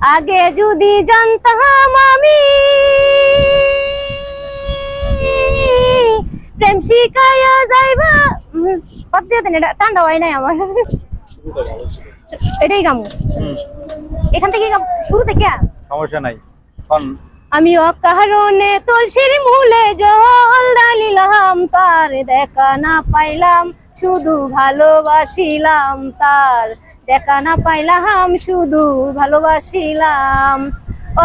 আগে যদি জানতাম আমি প্রেম শিখাইয়া যাইবা। কত দিয়ে দেন এটা ঠান্ডা হয় নাই আমার। এটাই গামু। এখান থেকে শুরু থেকে সমস্যা নাই আমি অকারণে তুলসীর মূলে জল ডালিলাম তার দেখা না পাইলাম শুধু ভালোবাসিলাম তার দেখা না পাইলাম, শুধু ভালোবাসিলাম।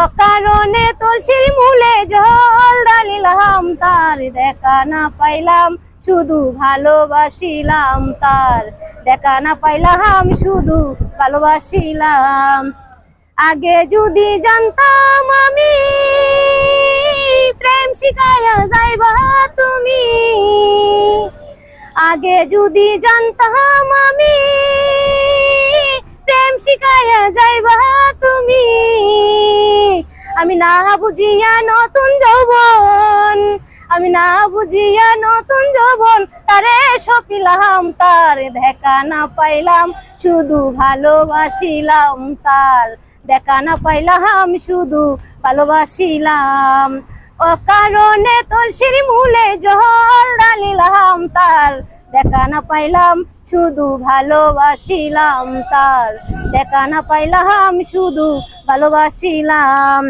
অকারণে তুলসীর মূলে জল ডালিলাম তার দেখা না পাইলাম, শুধু ভালোবাসিলাম। তার দেখা না পাইলাম, শুধু ভালোবাসিলাম। আগে যদি জানতাম আমি, প্রেম শিখাইয়া যাইবা তুমি। আগে যদি জানতাম আমি শিখাইয়া যাইবা তুমি। আমি না বুঝিয়া নতুন যৌবন, আমি না বুঝিয়া নতুন যৌবন, তারে সপিলাম তার দেখা না পাইলাম, শুধু ভালোবাসিলাম তার। দেখা না পাইলাম, শুধু ভালোবাসিলাম। অকারণে তুলসীর মূলে জল ডালিলাম তার। দেখা না পাইলাম, শুধু ভালোবাসিলাম তার। দেখা না পাইলাম, শুধু ভালোবাসিলাম।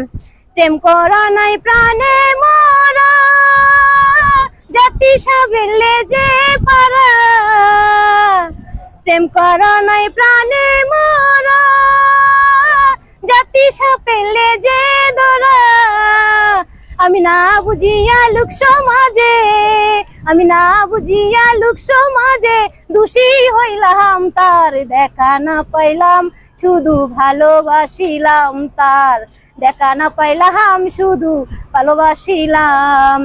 প্রেম করা নাই, প্রাণে মরা। জাতি সাবেলে যে পারা। প্রেম করা নাই, প্রাণে মরা। জাতি সাপেলে যে দরা আমি না বুঝিয়া লোক সমাজে আমি না বুঝিয়া লোক সমাজে দোষী হইলাম, তার দেখা না পাইলাম, শুধু ভালোবাসিলাম, তার দেখা না পাইলাম, শুধু ভালোবাসিলাম।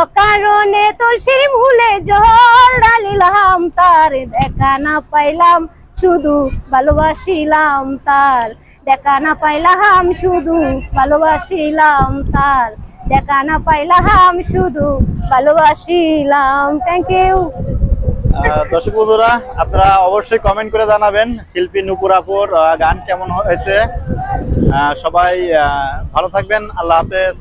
অকারণে তুলসীর মূলে জল ডালিলাম তার দেখা না পাইলাম, শুধু ভালোবাসিলাম, তার দেখা না পাইলাম, শুধু ভালোবাসিলাম, তার দেখা না পাইলাম, শুধু ভালোবাসিলাম। থ্যাংক ইউ দর্শক বন্ধুরা, আপনারা অবশ্যই কমেন্ট করে জানাবেন, শিল্পী নুপুর আপুর গান কেমন হয়েছে? সবাই ভালো থাকবেন, আল্লাহ হাফেজ।